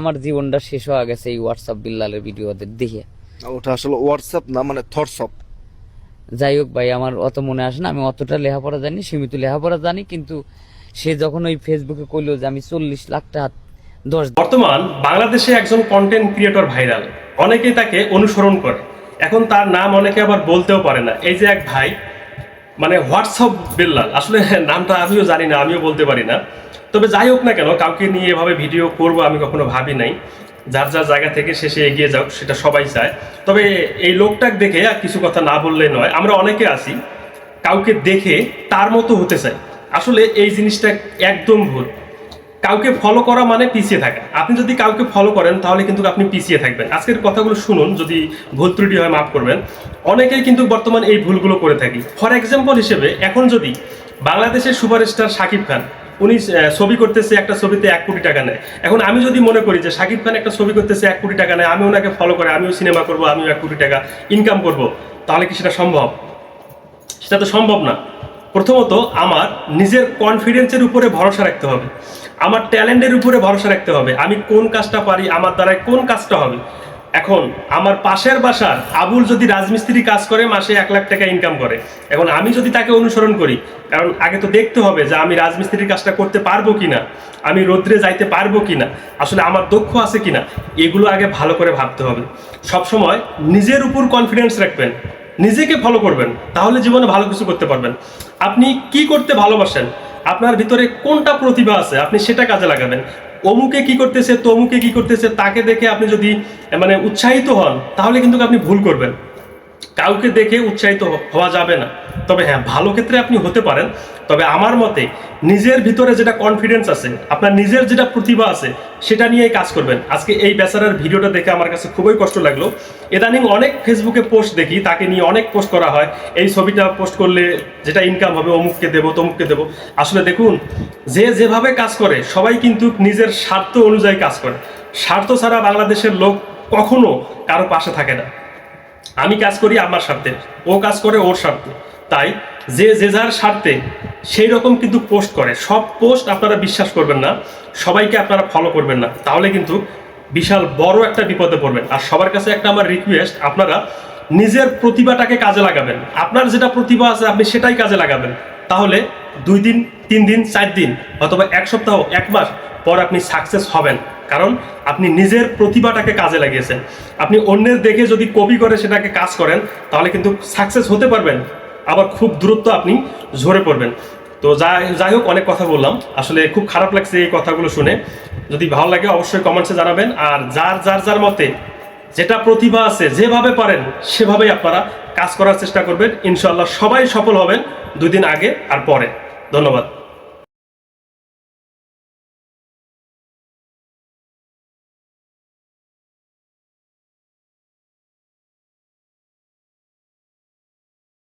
আমার জীবনটা শেষ হয়ে গেছে এই হোয়াটসঅ্যাপ বিল্লালের ভিডিওদের দেখে। ওটা আসলে হোয়াটসঅ্যাপ না মানে থটসঅপ যাই হোক ভাই আমার অত মনে আসে না আমি অতটা লেখাপড়া জানি সীমিত লেখাপড়া জানি কিন্তু সে যখন ওই ফেসবুকে কইলো যে আমি চল্লিশ লাখ টাকা দশ বর্তমান বাংলাদেশে একজন কন্টেন্ট ক্রিয়েটর ভাইরাল অনেকেই তাকে অনুসরণ করে। এখন তার নাম অনেকে আবার বলতেও পারে না। এই যে এক ভাই মানে হোয়াটসঅ্যাপ বিল্লাল আসলে নামটা আমিও জানি না আমিও বলতে পারি না। তবে যাই হোক না কেন, কাউকে নিয়ে এভাবে ভিডিও করব আমি কখনো ভাবি নাই। যার যার জায়গা থেকে শেষে এগিয়ে যাও সেটা সবাই চায়। তবে এই লোকটাক দেখে আর কিছু কথা না বললে নয়, আমরা অনেকে আছি, কাউকে দেখে তার মতো হতে চাই। আসলে এই জিনিসটা একদম ভুল। কাউকে ফলো করা মানে পিছিয়ে থাকা। আপনি যদি কাউকে ফলো করেন, তাহলে কিন্তু আপনি পিছিয়ে থাকবেন। আজকের কথাগুলো শুনুন, যদি ভুল ত্রুটি হয় মাফ করবেন। অনেকেই কিন্তু বর্তমান এই ভুলগুলো করে থাকি। ফর এক্সাম্পল হিসেবে, এখন যদি বাংলাদেশের সুপারস্টার শাকিব খান উনি ছবি করতেছে, একটা ছবিতে এক কোটি টাকা নেয়। এখন আমি যদি মনে করি যে শাকিব খান একটা ছবি করতেছে, এক কোটি টাকা নেয়, আমি ওনাকে ফলো করে, আমিও সিনেমা করব, আমিও এক কোটি টাকা ইনকাম করব, তাহলে কি সেটা সম্ভব? সেটা তো সম্ভব না। প্রথমত আমার নিজের কনফিডেন্সের উপরে ভরসা রাখতে হবে। আমার ট্যালেন্টের উপরে ভরসা রাখতে হবে। আমি কোন কাজটা পারি, আমার দ্বারায় কোন কাজটা হবে? এখন আমার পাশের বাসার আবুল যদি রাজমিস্ত্রি কাজ করে, মাসে এক লাখ টাকা ইনকাম করে। এখন আমি যদি তাকে অনুসরণ করি, কারণ আগে তো দেখতে হবে যে আমি রাজমিস্ত্রির কাজটা করতে পারব কিনা, আমি রোদ্রে যাইতে পারব কিনা, আসলে আমার দক্ষ আছে কিনা, এগুলো আগে ভালো করে ভাবতে হবে। সবসময় নিজের উপর কনফিডেন্স রাখবেন, নিজেকে ফলো করবেন, তাহলে জীবনে ভালো কিছু করতে পারবেন। আপনি কি করতে ভালোবাসেন? আপনার ভিতরে কোনটা প্রতিভা আছে? আপনি সেটা কাজে লাগাবেন। অমুকে কি করতেছে, তমুকে কি করতেছে, তাকে দেখে আপনি যদি মানে উৎসাহিত হন, তাহলে কিন্তু আপনি ভুল করবেন। কাউকে দেখে উৎসাহিত হওয়া যাবে না। তবে হ্যাঁ ভালো ক্ষেত্রে আপনি হতে পারেন। তবে আমার মতে নিজের ভিতরে যেটা কনফিডেন্স আছে, আপনার নিজের যেটা প্রতিভা আছে, সেটা নিয়েই কাজ করবেন। আজকে এই বেচারার ভিডিওটা দেখে আমার কাছে খুবই কষ্ট লাগল। ইদানিং অনেক ফেসবুকে পোস্ট দেখি, তাকে নিয়ে অনেক পোস্ট করা হয়। এই ছবিটা পোস্ট করলে যেটা ইনকাম হবে, অমুককে দেবো, তমুককে দেবো। আসলে দেখুন, যে যেভাবে কাজ করে, সবাই কিন্তু নিজের স্বার্থ অনুযায়ী কাজ করে। স্বার্থ ছাড়া বাংলাদেশের লোক কখনো কারও পাশে থাকে না। আমি কাজ করি আমার স্বার্থে, ও কাজ করে ওর স্বার্থে। তাই যে যে যার স্বার্থে সেই রকম কিন্তু পোস্ট করে। সব পোস্ট আপনারা বিশ্বাস করবেন না, সবাইকে আপনারা ফলো করবেন না। তাহলে কিন্তু বিশাল বড় একটা বিপদে পড়বেন। আর সবার কাছে একটা আমার রিকোয়েস্ট আপনারা নিজের প্রতিভাটাকে কাজে লাগাবেন। আপনার যেটা প্রতিভা আছে, আপনি সেটাই কাজে লাগাবেন। তাহলে দুই দিন, তিন দিন, চার দিন, অথবা এক সপ্তাহ, এক মাস পর আপনি সাকসেস হবেন। কারণ আপনি নিজের প্রতিভাটাকে কাজে লাগিয়েছেন। আপনি অন্যের দেখে যদি কপি করে সেটাকে কাজ করেন, তাহলে কিন্তু সাকসেস হতে পারবেন। আবার খুব দূরত্ব আপনি ঝরে পড়বেন। তো যাই যাই হোক, অনেক কথা বললাম। আসলে খুব খারাপ লাগছে এই কথাগুলো শুনে। যদি ভালো লাগে, অবশ্যই কমেন্টসে জানাবেন। আর যার যার যার মতে যেটা প্রতিভা আছে, যেভাবে পারেন, সেভাবেই আপনারা কাজ করার চেষ্টা করবেন। ইনশাল্লাহ সবাই সফল হবেন দুই দিন আগে আর পরে। ধন্যবাদ।